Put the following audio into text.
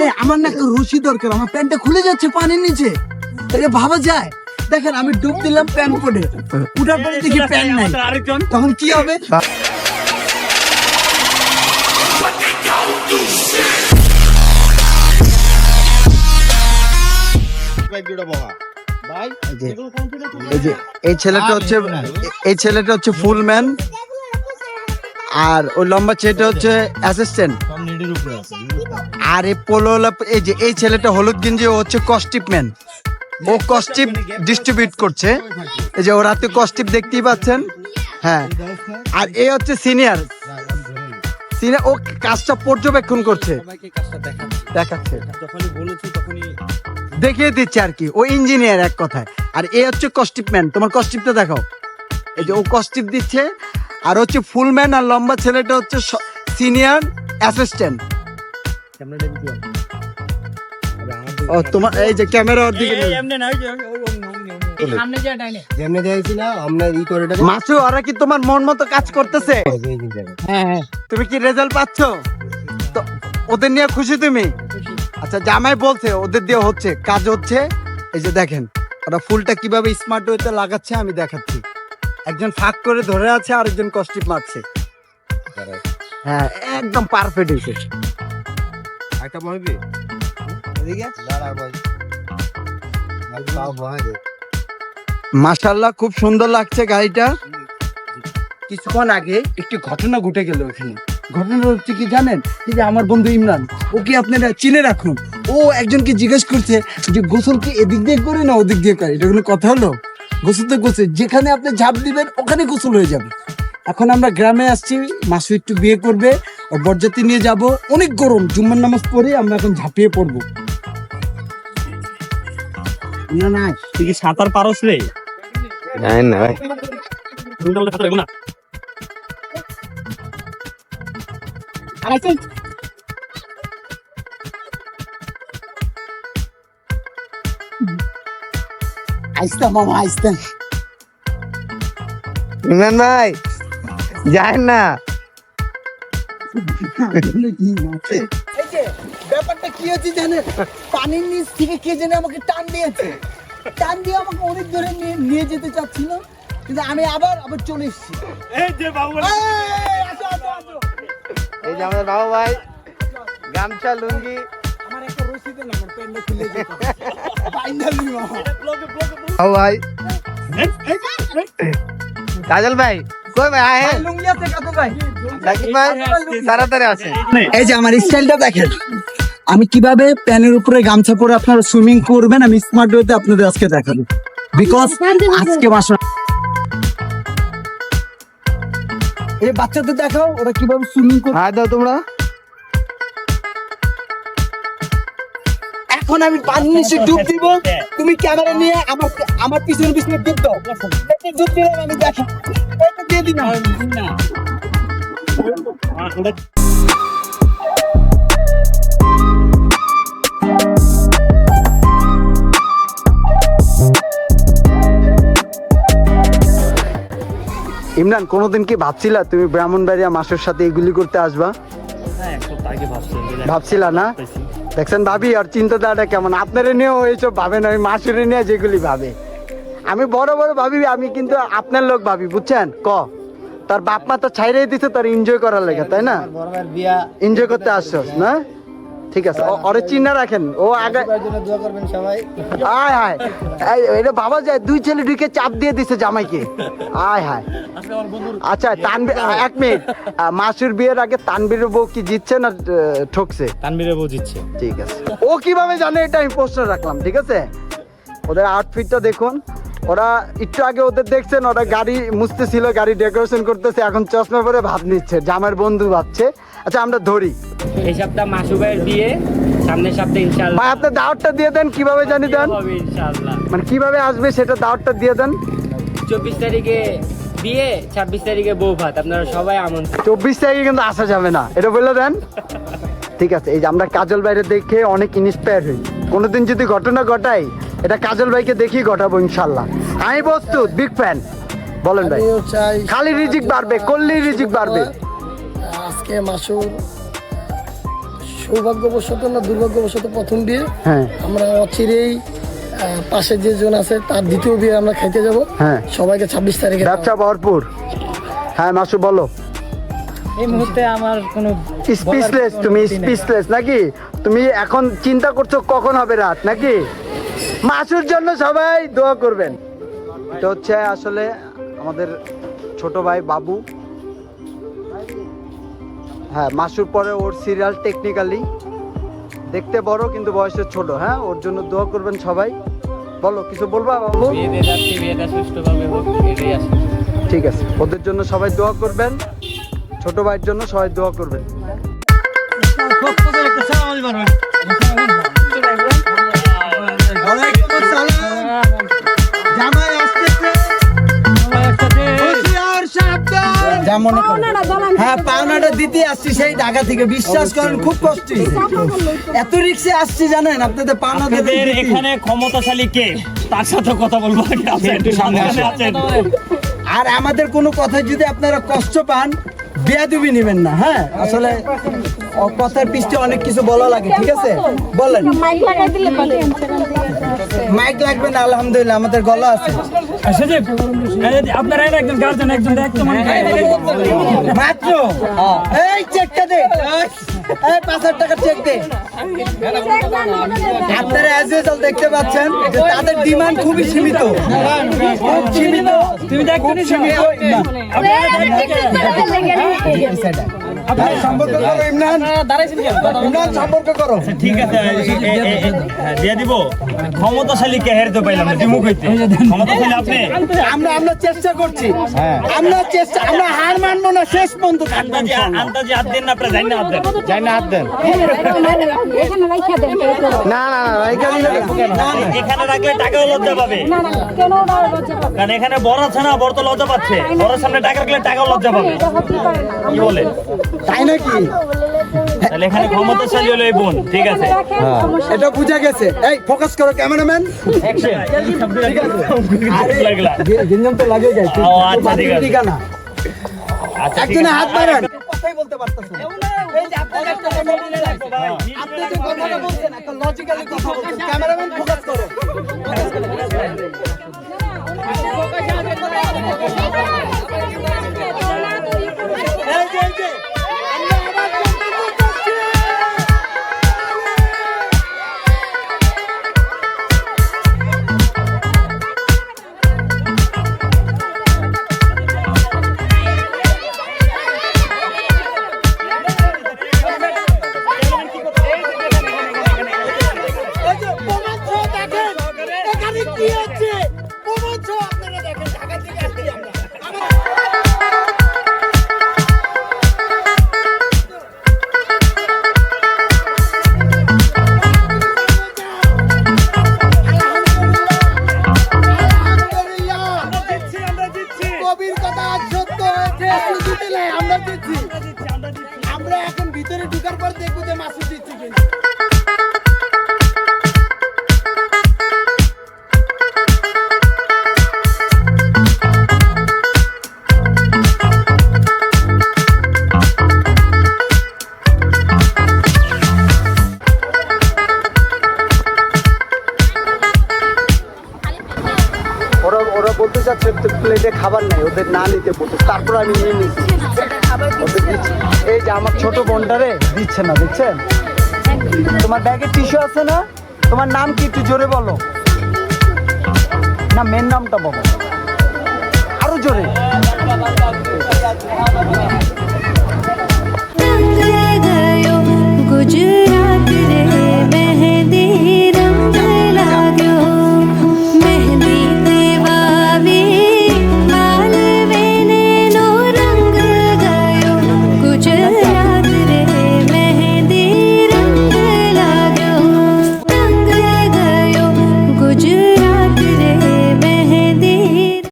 এই, আমার না একটা রশি দরকার আমার প্যান্টটা খুলে যাচ্ছে পানির নিচে। এটা ভাবা যায়। দেখেন আমি ডুব দিলাম প্যান্ট পরে। উঠার পরে দেখি প্যান্ট নাই। তখন কি হবে? এই যে এই ছেলেটা হচ্ছে এই ছেলেটা হচ্ছে ফুল ম্যান আর ওই লম্বা ছেলেটা হচ্ছে অ্যাসিস্ট্যান্ট আর এই পোলো এই যে এই ছেলেটা হলুদ গেঞ্জি ও হচ্ছে কস্টিপ ম্যান ও কস্টিপ ডিস্ট্রিবিউট করছে। এই যে ও রাতে কস্টিপ দেখতেই পাচ্ছেন? হ্যাঁ। আর এ হচ্ছে সিনিয়র সিনিয়র ও কাজটা পর্যবেক্ষণ করছে। দেখাচ্ছে। দেখিয়ে দিচ্ছে আর কি। ও ইঞ্জিনিয়ার এক কথায়। আর এ হচ্ছে কস্টিপ ম্যান তোমার কস্টিপটা দেখাও। এই যে ও কস্টিপ দিচ্ছে আর হচ্ছে ফুলম্যান আর লম্বা ছেলেটা হচ্ছে সিনিয়র অ্যাসিস্ট্যান্ট ও তোমার এই যে ক্যামেরা ওর দিকে মাসু ওরা কি তোমার মন মতো কাজ করতেছে? তুমি কি রেজাল্ট পাচ্ছ? তো ওদের নিয়ে খুশি তুমি? আচ্ছা জামাই বলছে ওদের দিয়ে হচ্ছে কাজ হচ্ছে। এই যে দেখেন ওরা ফুলটা কীভাবে স্মার্ট ওয়েতে লাগাচ্ছে আমি দেখাচ্ছি। একজন ফাঁক করে ধরে আছে আর একজন কস্টিপ মারছে। হ্যাঁ একদম পারফেক্ট হয়েছে একটা তাও মাশাল্লাহ খুব সুন্দর লাগছে গাড়িটা। কিছুক্ষণ আগে একটি ঘটনা ঘটে গেল ওখানে। ঘটনা হচ্ছে কি জানেন? যে আমার বন্ধু ইমরান ওকে আপনারা চিনে রাখুন। ও একজনকে জিজ্ঞেস করছে যে গোসল কি এদিক দিয়ে করে না ওদিক দিয়ে করে? এটা কোনো কথা হলো? গোসল তো গোসল যেখানে আপনি ঝাঁপ দিবেন ওখানে গোসল হয়ে যাবে। এখন আমরা গ্রামে আসছি মাসু একটু বিয়ে করবে আর বরযাত্রী নিয়ে যাব। অনেক গরম জুম্মার নামাজ পড়ে আমরা এখন ঝাঁপিয়ে পড়ব। না না তুই কি সাঁতার পারস রে? জানেন না ভাই তুমি তো বলতে সাঁতার না? আইস্তা মামা আইস্তা ইমরান ভাই জানেন না। এই যে ব্যাপারটা কি হচ্ছে জানেন পানির নিচ থেকে কে জানে আমাকে টান দিয়েছে। টান দিয়ে আমাকে অনেক দূরে নিয়ে নিয়ে যেতে চাচ্ছিল কিন্তু আমি আবার আবার চলে এসেছি। এই যে বাবু এই, যে আমাদের বাবু ভাই গামছা লুঙ্গি বাবু ভাই কাজল ভাই কই ভাই? আয় ভাই, কত ভাই সাকিব ভাই তাড়াতাড়ি আসেন। এই যে আমার স্টাইলটা দেখেন। আমি কীভাবে প্যানের উপরে গামছা পরে আপনারা সুইমিং করবেন আমি স্মার্ট ওয়েতে আপনাদের আজকে দেখাবো। বিকজ আজকে মাস এই বাচ্চাদের দেখাও ওরা কীভাবে সুইমিং করে দাও তোমরা। এখন আমি পানির নিচে ডুব দিব। তুমি ক্যামেরা নিয়ে আমার আমার পিছনে পিছনে ডুব দাও। ডুব দিলাম আমি দেখো। এটা দিয়ে দিন না ইমরান কোনোদিন কি ভাবছিলা তুমি ব্রাহ্মণবাড়িয়া মাসের সাথে এগুলি করতে আসবা? হ্যাঁ ভাবছিলা না? দেখছেন ভাবি আর চিন্তাধারাটা কেমন? আপনারা নিয়েও এইসব ভাবেন ওই মাসুরে নিয়ে যেগুলি ভাবে। আমি বড় বড় ভাবি আমি কিন্তু আপনার লোক ভাবি বুঝছেন? ক? তার বাপ মা তো ছাইরেই দিছে তার এনজয় করার লেগে তাই না? এনজয় করতে আসছো না? ঠিক আছে ওরে চিন্তা রাখেন ও আগে দোয়া করবেন সবাই। আয় হায় এটা বাবা যায় দুই ছেলে ঢুকে চাপ দিয়ে দিছে জামাইকে। আয় হায় আচ্ছা তানবীর এক মিনিট। মাসুর বিয়ের আগে তানবীরের বউ কি জিতছে না ঠকছে? তানবিরে বউ জিতছে। ঠিক আছে। ও কীভাবে জানে এটা আমি পোস্টার রাখলাম ঠিক আছে? ওদের আউটফিটটা দেখুন। ওরা একটু আগে ওদের দেখছেন ওরা গাড়ি মুছতেছিল গাড়ি ডেকোরেশন করতেছে এখন চশমা পরে ভাব নিচ্ছে জামার বন্ধু ভাবছে। আচ্ছা আমরা ধরি। এই সপ্তাহ মাসু ভাইয়ের বিয়ে সামনের সপ্তাহে ইনশাল্লাহ ভাই আপনার দাওয়াতটা দিয়ে দেন কীভাবে জানি দেন? হবে ইনশাল্লাহ মানে কীভাবে আসবে সেটা দাওয়াতটা দিয়ে দেন? চব্বিশ তারিখে বিয়ে ছাব্বিশ তারিখে বউ ভাত। আপনারা সবাই আমন্ত্রণ চব্বিশ তারিখে কিন্তু আসা যাবে না। এটা বলে দেন। ঠিক আছে এই যে আমরা কাজল বাইরে দেখে অনেক ইন্সপায়ার হই। কোনোদিন যদি ঘটনা ঘটাই এটা কাজল ভাইকে দেখি ঘটাবো ইনশাল্লাহ আমি প্রস্তুত বিগ ফ্যান বলেন ভাই। খালি রিজিক বাড়বে করলি রিজিক বাড়বে। আজকে মাসুর সৌভাগ্যবশত না দুর্ভাগ্যবশত প্রথম বিয়ে হ্যাঁ। আমরা অচিরেই পাশে যে জন আছে তার দ্বিতীয় বিয়ে আমরা খাইতে যাব। হ্যাঁ। সবাইকে ছাব্বিশ তারিখে ব্যবসা ভরপুর। হ্যাঁ মাসু বলো। এই মুহূর্তে আমার কোনো স্পিচলেস তুমি স্পিচলেস নাকি? তুমি এখন চিন্তা করছ কখন হবে রাত নাকি? মাসুর জন্য সবাই দোয়া করবেন। এটা হচ্ছে আসলে আমাদের ছোট ভাই বাবু। হ্যাঁ মাসুর পরে ওর সিরিয়াল টেকনিক্যালি দেখতে বড় কিন্তু বয়সে ছোট। হ্যাঁ ওর জন্য দোয়া করবেন সবাই। বলো কিছু বলবা বাবু? ঠিক আছে ওদের জন্য সবাই দোয়া করবেন। ছোট ভাইয়ের জন্য সবাই দোয়া করবেন। যা মনে হ্যাঁ পাওনাটা দিতে আসছি সেই ঢাকা থেকে। বিশ্বাস করেন খুব কষ্ট। এত রিক্সে আসছি জানেন আপনাদের পাওনা দিতে এখানে ক্ষমতাশালী কে? তার সাথে কথা বলব একটু সামনে আছেন। আর আমাদের কোনো কথা যদি আপনারা কষ্ট পান বেয়াদুবি নেবেন না হ্যাঁ? আসলে কথার পিছনে অনেক কিছু বলা লাগে ঠিক আছে? বলেন। মাইক লাগবে না আলহামদুলিল্লাহ আমাদের গলা আছে। আপনারা একজন গার্জেন একজন দেখতে মাত্র? এই চেকটা দে। এই পাঁচ হাজার টাকা চেক দে। আপনারা অ্যাজ ইউজুয়াল দেখতে পাচ্ছেন যে তাদের ডিমান্ড খুবই সীমিত। খুব সীমিত তুমি দেখ সীমিত। আপনারা সম্পর্ক করো ইমরান। ইমরান সম্পর্ক করো। ঠিক আছে হ্যাঁ, দিয়ে দিব। ক্ষমতাশালী কে হেরতে পাইলাম না দিমুখ হইতে। ক্ষমতাশালী আপনি? আমরা আমরা চেষ্টা করছি। আমরা চেষ্টা আমরা হার মানবো না শেষ পর্যন্ত থাকব আন্দাজে ইনশাআল্লাহ। হাত দেন না আপনারা জানি না হাত দেন। যাই না হাত দেন। এখানে না না না এখানে না, না। এখানে রাখলে টাকাও লজ্জা পাবে। না না কেন লজ্জা পাবে? কারণ এখানে বড় আছে না বড় তো লজ্জা পাচ্ছে। বড় সামনে টাকা রাখলে টাকাও লজ্জা পাবে। কি বলে তাই নাকি? তাহলে এখানে ক্ষমতাশালী হলো এই বোন ঠিক আছে। এটা বুঝা গেছে। এই ফোকাস করো ক্যামেরাম্যান গিঞ্জন তো লাগে যায়। ও, আচ্ছা, ঠিক আছে। ঠিকানা? আচ্ছা একজনে হাত বাড়ান। কথাই বলতে পারতেছেন আপনি যে কথাটা বলছেন একটা লজিক্যালি কথা বলছেন। ক্যামেরাম্যান হয়েছে শুধু আমরা দিচ্ছি। আমরা এখন ভিতরে ঢুকার পর দেখব যে মাসুদ দিচ্ছি কিনা। প্লেটে খাবার নেই ওদের না নিতে বলতে তারপর আমি নিয়ে নিচ্ছি ওদের দিচ্ছি এই যে আমার ছোট বোনটারে দিচ্ছে না দেখছেন তোমার ব্যাগে টিস্যু আছে না তোমার নাম কি একটু জোরে বলো না মেন নামটা বলো আরো জোরে गयो गुजरात रे